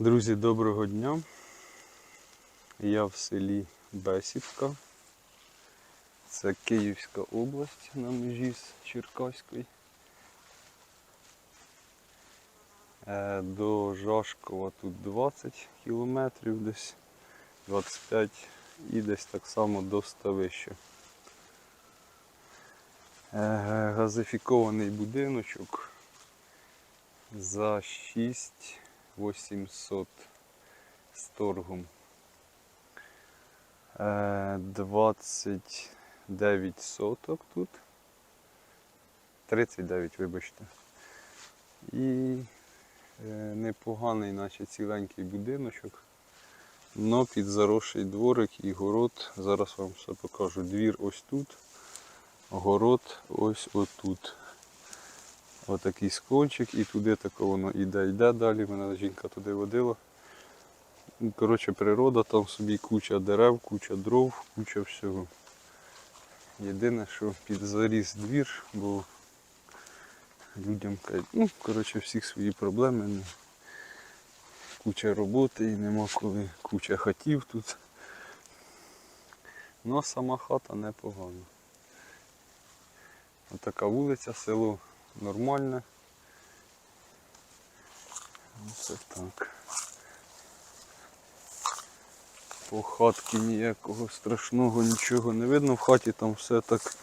Друзі, доброго дня. Я в селі Бесівка. Це Київська область на межі з Черкаською. Е, До Жашкова тут 20 кілометрів десь, 25 і десь так само до Ставища. Е, Газифікований будиночок за 6 800 з торгом. Е, 29 соток тут. 39, вибачте. І е, непоганий, наче ціленький будиночок. Но під заросший дворик і город. Зараз вам все покажу. Двір ось тут, город ось отут. Отакий скольчик і туди тако воно іде, йде далі. Мене жінка туди водила. Коротше, природа, там собі куча дерев, куча дров, куча всього. Єдине, що під заріс двір, бо людям кажуть, ну, коротше, всіх свої проблеми. ну, Куча роботи і нема коли, куча хатів тут. Ну, а сама хата непогана. Отака вулиця, село нормальне. Ось так. По хатки ніякого страшного нічого не видно. В хаті там все так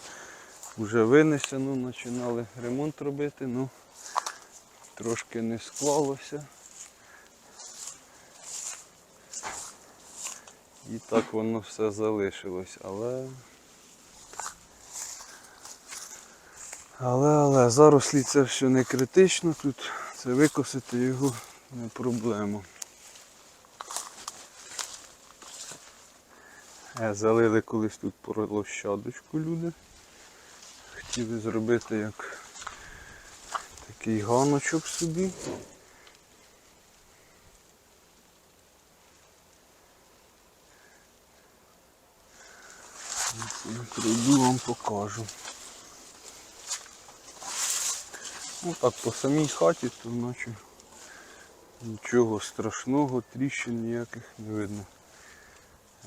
вже винесено, починали ремонт робити, ну трошки не склалося. І так воно все залишилось, але Але, але зарослі це все не критично, тут це викосити його не проблема. Е, Залили колись тут площадочку люди. Хотіли зробити як такий ганочок собі. Прийду вам покажу. Ну так, по самій хаті, то наче нічого страшного, тріщин ніяких не видно.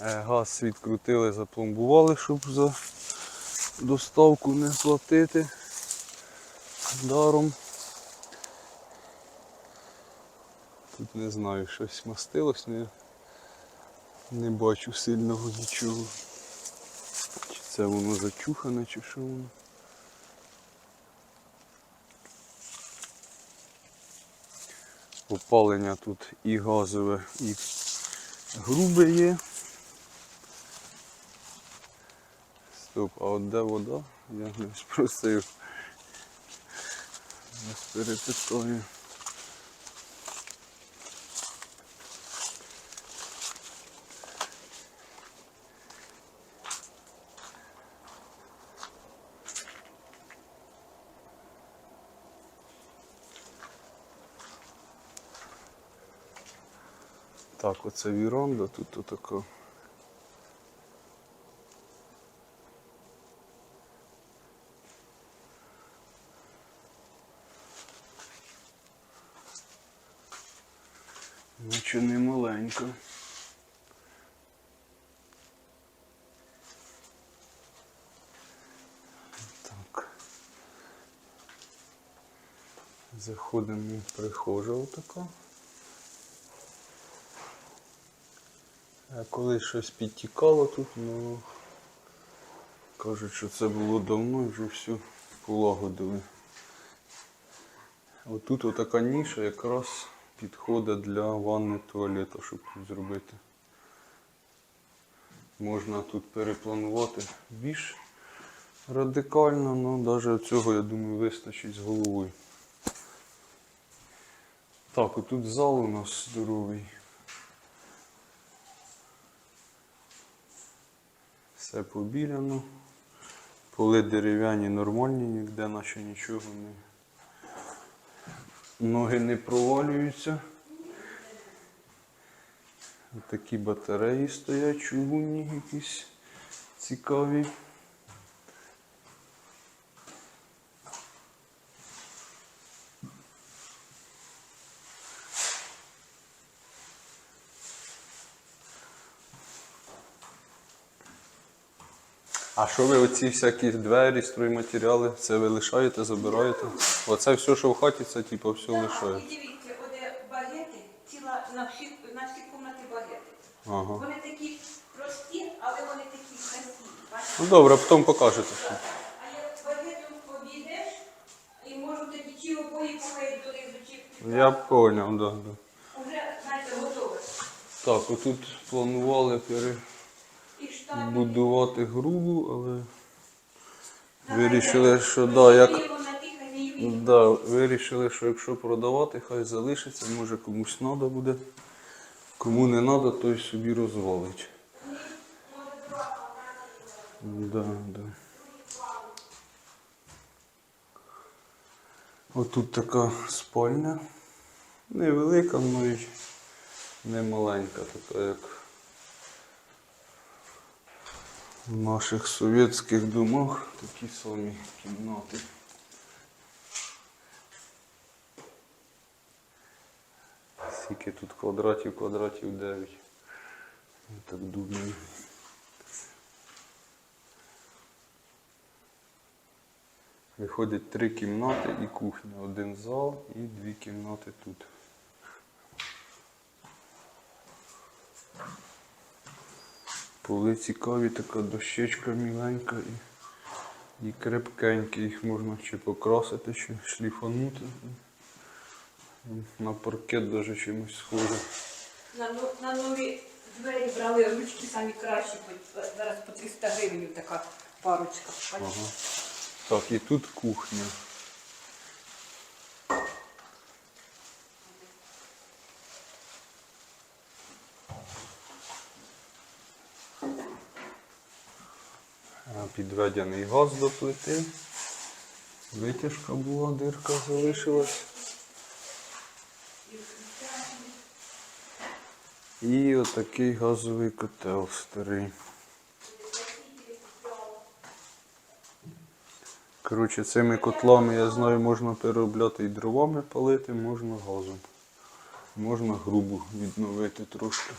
Е, Газ відкрутили, запломбували, щоб за доставку не платити даром. Тут не знаю, щось мастилось, не, не бачу сильного нічого. Чи це воно зачухане, чи що воно. Опалення тут і газове, і грубе є. Стоп, а от де вода? Я не спросив. Зараз перепитаю. Так, оце віронда, тут отака. Наче не маленька. Так. Заходимо в прихожу отака. Коли щось підтікало тут, ну кажуть, що це було давно вже все полагодили. Отут отака ніша якраз підходить для ванни туалету, щоб тут зробити. Можна тут перепланувати більш радикально, але навіть цього, я думаю, вистачить з головою. Так, отут зал у нас здоровий. Все побіляно. Поли дерев'яні нормальні, ніде наче нічого не. Ноги не провалюються. Такі батареї стоять, чугунні якісь цікаві. А що ви оці всякі двері, стройматеріали, це ви лишаєте, забираєте? Оце все, що в хаті, це типу все лишаєте. дивіться, оде багети, ціла на всі, на всі кімнати багети. Ага. Вони такі прості, але вони такі красиві. бачите? Ну добре, потім покажете. Що. А як багетом обійдеш, і можуть тоді ті обої походять донизу, чи Я поняв, да, да. вже, знаєте, готове. Так, отут планували І перебудувати грубу, але вирішили, що да, як. Да, вирішили, що якщо продавати, хай залишиться, може комусь треба буде. Кому не треба, той собі розвалить. Да, да. Отут така спальня. Невелика, і не маленька, така як в наших совєтських домах такі самі кімнати. Скільки тут квадратів, квадратів 9. Я так думаю. Виходить три кімнати і кухня. Один зал і дві кімнати тут. Поли цікаві, така дощечка міленька і, і крепкенькі. Їх можна чи покрасити, чи шліфанути. На паркет навіть чимось схоже. На, на нові двері брали ручки самі кращі, зараз по 300 гривень така парочка. Ага. Так, і тут кухня. Підведений газ до плити. Витяжка була, дирка залишилась. І отакий газовий котел старий. Коротше, цими котлами, я знаю, можна переробляти і дровами палити, можна газом. Можна грубу відновити трошки.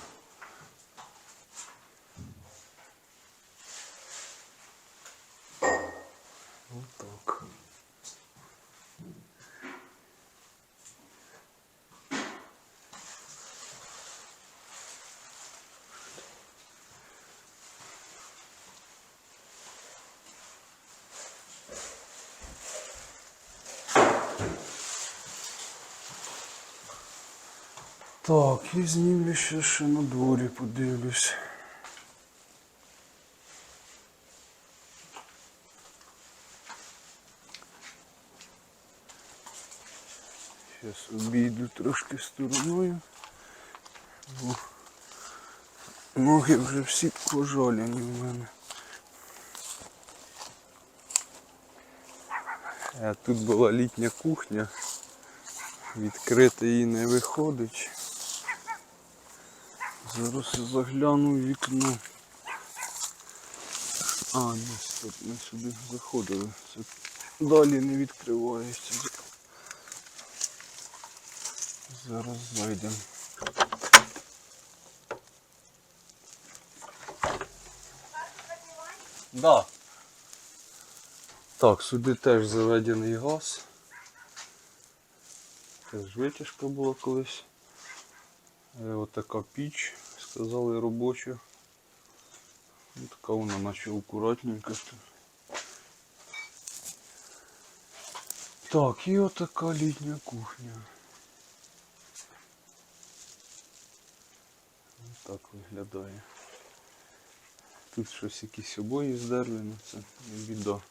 Отак. Так, і знімлю ще, ще на дворі подивлюсь. Зараз обійду трошки стороною. Бо ноги вже всі пожалені в мене. А тут була літня кухня. Відкрити її не виходить. Зараз я загляну в вікно. А, ні, стоп, ми сюди заходили. Це далі не відкривається. Зараз зайдемо. Да. Так, сюди теж заведений газ. Теж витяжка була колись. Е, Отака піч, сказали робоча. Ну, Така вона наче акуратненька. Так, і отака літня кухня. Ось Так виглядає. Тут щось якісь обої здерли, ну це біда.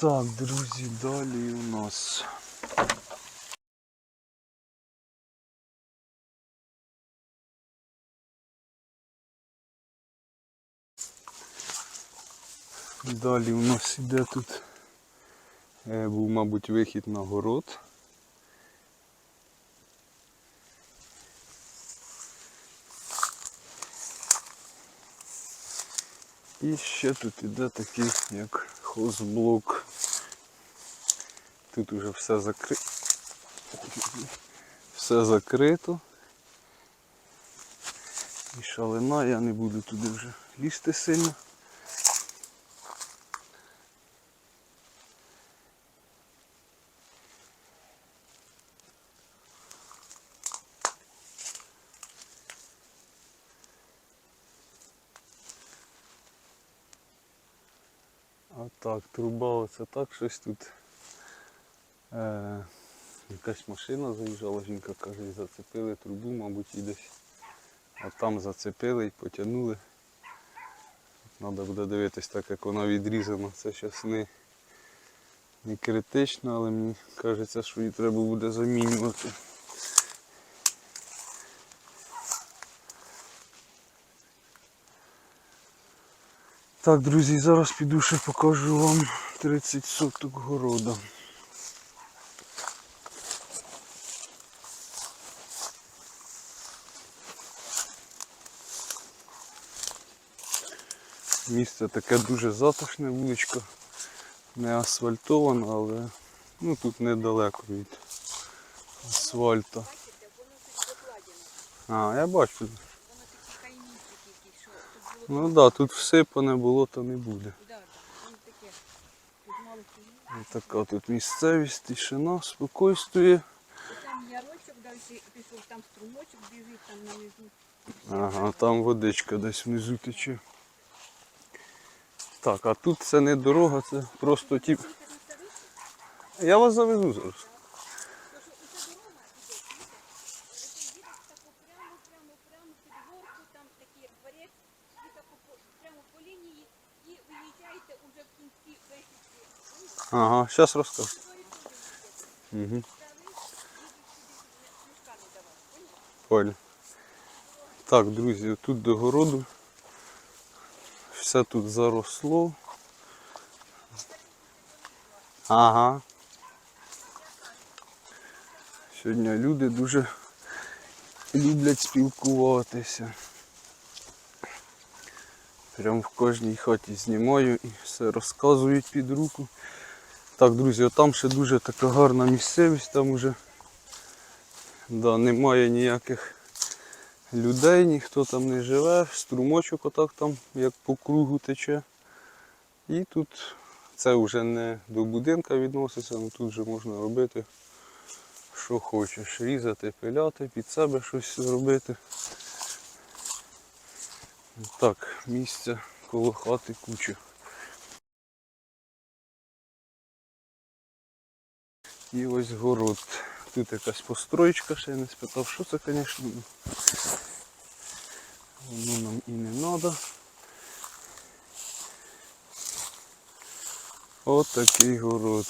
Так, друзі, далі у нас. Далі у нас іде тут е, був, мабуть, вихід на город. І ще тут іде такий як хозблок. Тут уже все закрито. Все закрито. І шалина, я не буду туди вже лізти сильно. Так, труба оце так щось тут. Е, якась машина заїжджала, жінка каже, і зацепили трубу, мабуть, і десь. А там зацепили і потягнули. Треба буде дивитись так, як вона відрізана. Це зараз не, не критично, але мені кажеться, що її треба буде замінювати. Так, друзі, зараз піду ще покажу вам 30 соток города. Місце таке дуже затишне, вуличка не асфальтована, але ну, тут недалеко від асфальту. А, я бачу. Воно такі каймінчики якісь, що тут було. Ну так, да, тут всипане болото не буде. Ось Така тут місцевість, тишина, спокойствує. Там ярочок далі пішов, там струмочок біжить, там на низу. Ага, там водичка десь внизу тече. Так, а тут це не дорога, це просто ті. Я вас завезу зараз. Прямо під горку, там такий дворець, і тако по- прямо по лінії, і виїжджаєте уже в кінці вихідки. Ага, зараз розкажу. Угу. Понял. Так, друзі, тут до городу. Все тут заросло. Ага. Сьогодні люди дуже люблять спілкуватися. Прям в кожній хаті знімаю і все розказують під руку. Так, друзі, отам ще дуже така гарна місцевість, там уже да, немає ніяких людей, ніхто там не живе, струмочок отак там як по кругу тече. І тут це вже не до будинка відноситься, але тут вже можна робити, що хочеш. Різати, пиляти, під себе щось зробити. Так, місця коло хати куча. І ось город. Тут якась построєчка, ще я не спитав, що це, звісно. Воно нам і не треба. Отакий город.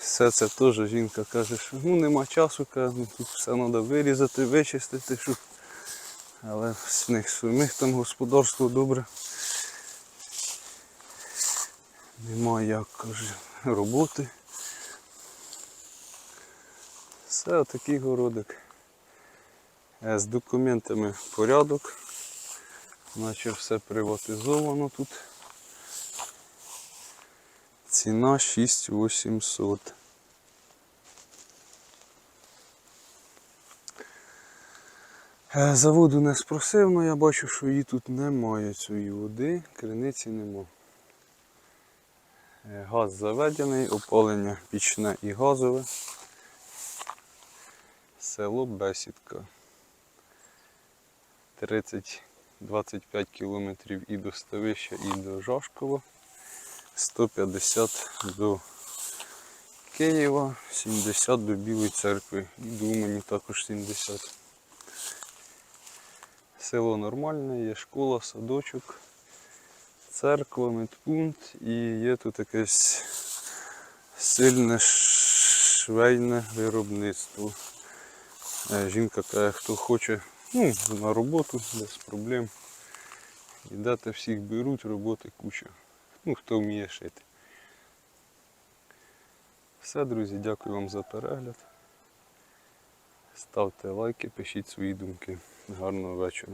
Все це теж жінка каже, що ну нема часу, каже, ну, тут все треба вирізати, вичистити, щоб. Але в них самих там господарство добре. Нема як каже, роботи. Все, отакий городик. Е, З документами порядок. Наче все приватизовано тут. Ціна 6800. Е, За воду не спросив, але я бачу, що її тут немає цієї води, криниці нема. Е, Газ заведений, опалення пічне і газове. Село Бесідка. 30-25 кілометрів і до Ставища, і до Жашкова. 150 до Києва, 70 до Білої церкви і до Умані також 70. Село нормальне, є школа, садочок, церква, медпункт і є тут якесь сильне швейне виробництво. Е, Жінка каже, хто хоче ну, на роботу без проблем. І дати всіх беруть, роботи куча. Ну, хто вміє шити. Все, друзі, дякую вам за перегляд. Ставте лайки, пишіть свої думки. Гарного вечора.